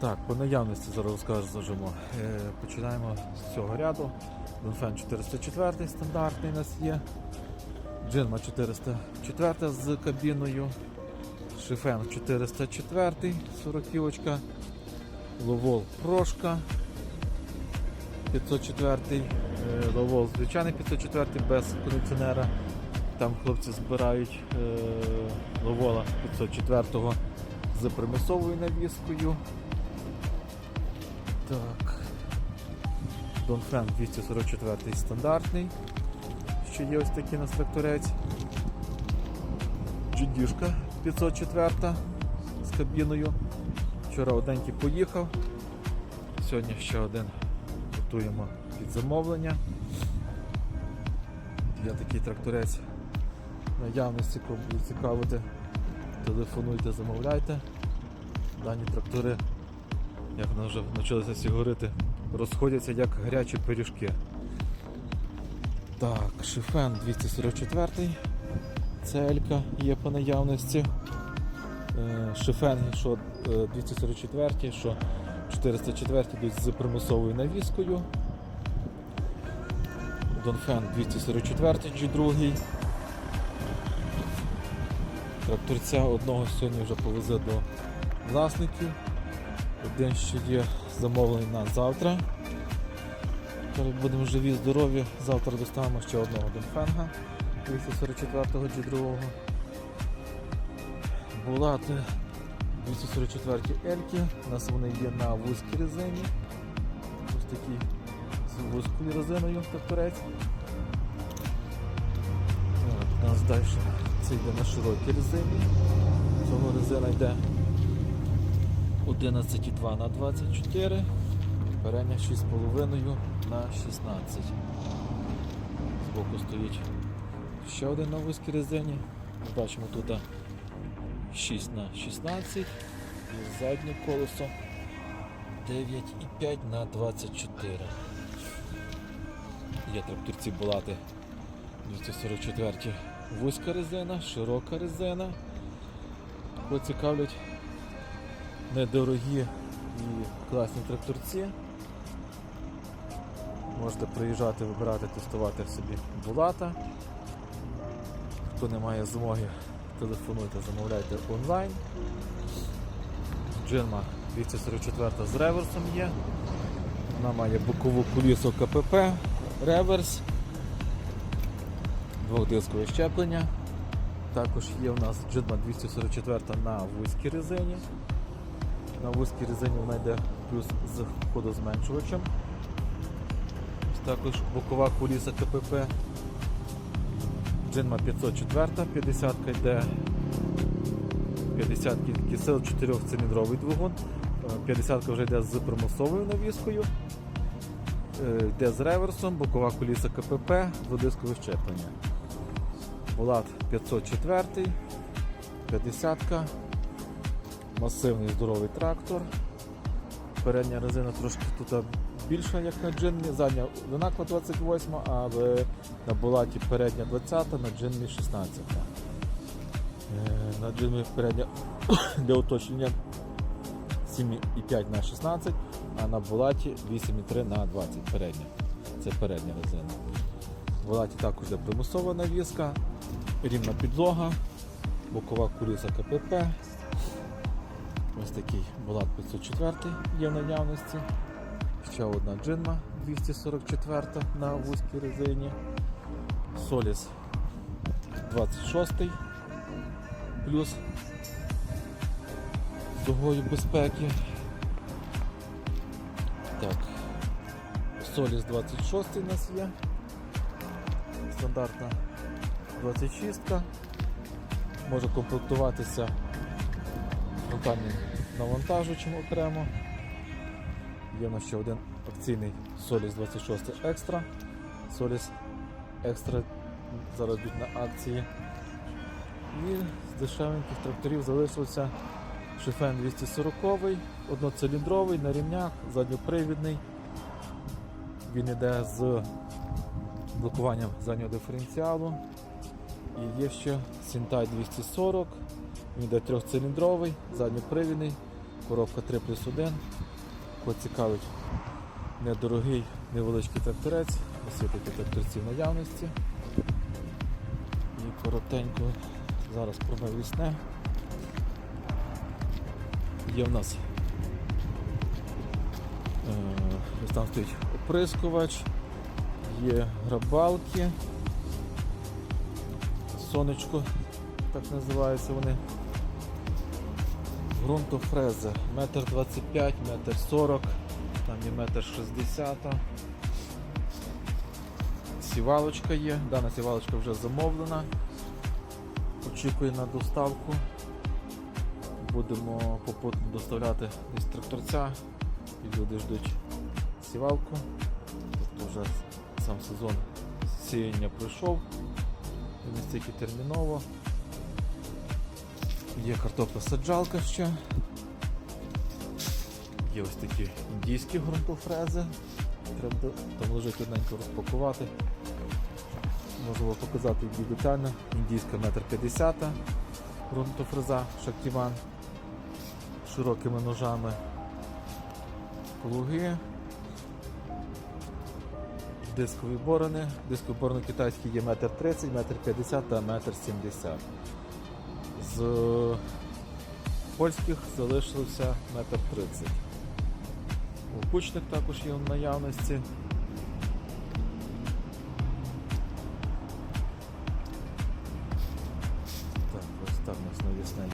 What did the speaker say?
Так, по наявності зараз розкажу зажимо. Е, починаємо з цього ряду. Донфен 404 стандартний у нас є. Джинма 404 з кабіною. Шифен 404, 40 Ловол Прошка 504, е, Ловол звичайний 504 без кондиціонера. Там хлопці збирають е, Ловола 504 з примусовою навіскою. Так. Донфен 244 стандартний. Ще є ось такий нас тракторець. Джудішка 504 з кабіною. Вчора оденький поїхав. Сьогодні ще один готуємо під замовлення. Є такий тракторець наявності, кого буде цікавити. Телефонуйте, замовляйте. Дані трактори, як вони вже навчилися всі говорити, розходяться як гарячі пиріжки. Так, шифен 244 целька є по наявності. Е, Шифен, що е, 244, що 404 йдуть з примусовою навіскою. Донфен 244 G2. Тракторця одного сьогодні вже повезе до власників. Один ще є замовлений на завтра. Будемо живі, здорові, завтра доставимо ще одного Донфенга 244 G2. Булати 244 Ельки. У нас вони є на вузькій резині. Ось такий з вузькою резиною тракторець. У нас далі це йде на широкій резині. Цього резина йде 11,2 на 24, передня 6,5 на 16. Збоку стоїть ще один на вузькій резині. Бачимо тут 6 на 16 і заднє колесо 9,5 на 24. Є тракторці булати 244 вузька резина, широка резина. Кого цікавлять недорогі і класні тракторці. Можете приїжджати, вибирати, тестувати собі булата. Хто не має змоги, телефонуйте, замовляйте онлайн. Джинма 244 з реверсом є. Вона має бокову кулісу КПП, реверс, двохдискове щеплення. Також є у нас Джинма 244 на вузькій резині. На вузькій резині вона йде плюс з ходозменшувачем. Також бокова куліса КПП. Джинма 504, 50 йде 50 кінських сил, 4-циліндровий двигун. 50 вже йде з примусовою навіскою. Е, Йде з реверсом, бокова куліса КПП, дводискове щеплення. Булат 504, 50 масивний здоровий трактор. Передня резина трошки тут більша, як на джинмі, задня одинакова 28, а в- на булаті передня 20, на джинмі 16. Е, На джинмі передня для уточнення 7,5 на 16, а на булаті 8,3 на 20 передня. Це передня резина. В булаті також є примусова навіска, рівна підлога, бокова куліса КПП. Ось такий булат 504 є в наявності. Ще одна джинма 244 на вузькій резині. Соліс 26 плюс з дугою безпеки. Так. Соліс 26 у нас є. Стандартна 26. Може комплектуватися фронтальним навантажувачем окремо. Є в нас ще один акційний Solis 26 Extra. Solis Extra зараз йдуть на акції. І з дешевеньких тракторів залишився Шифен 240 одноциліндровий на рівнях, задньопривідний. Він йде з блокуванням заднього диференціалу. І є ще Сінтай 240, він йде трьохциліндровий, задньопривідний коробка 3 плюс 1. Кого цікавить недорогий невеличкий тракторець. Ось такі тракторці в наявності. І коротенько зараз про навісне. Є в нас е, ось там стоїть оприскувач, є грабалки, сонечко, так називаються вони. Грунтофреза, метр 25, метр 40, там є метр 60. Сівалочка є, дана сівалочка вже замовлена. Очікує на доставку. Будемо попутно доставляти десь тракторця і люди ждуть сівалку. Тобто вже сам сезон сіяння пройшов. І настільки терміново. Є картопля саджалка ще. Є ось такі індійські ґрунтофрези. Треба там лежить одненько розпакувати. Можу показати її детально. Індійська метр 50 ґрунтофреза Шактіман широкими ножами. Плуги. Дискові борони. Дискові борони китайські є метр 30, метр 50 та метр 70 з е, польських залишився метр тридцять. Кучник також є в наявності. Так, ось так у нас навісне.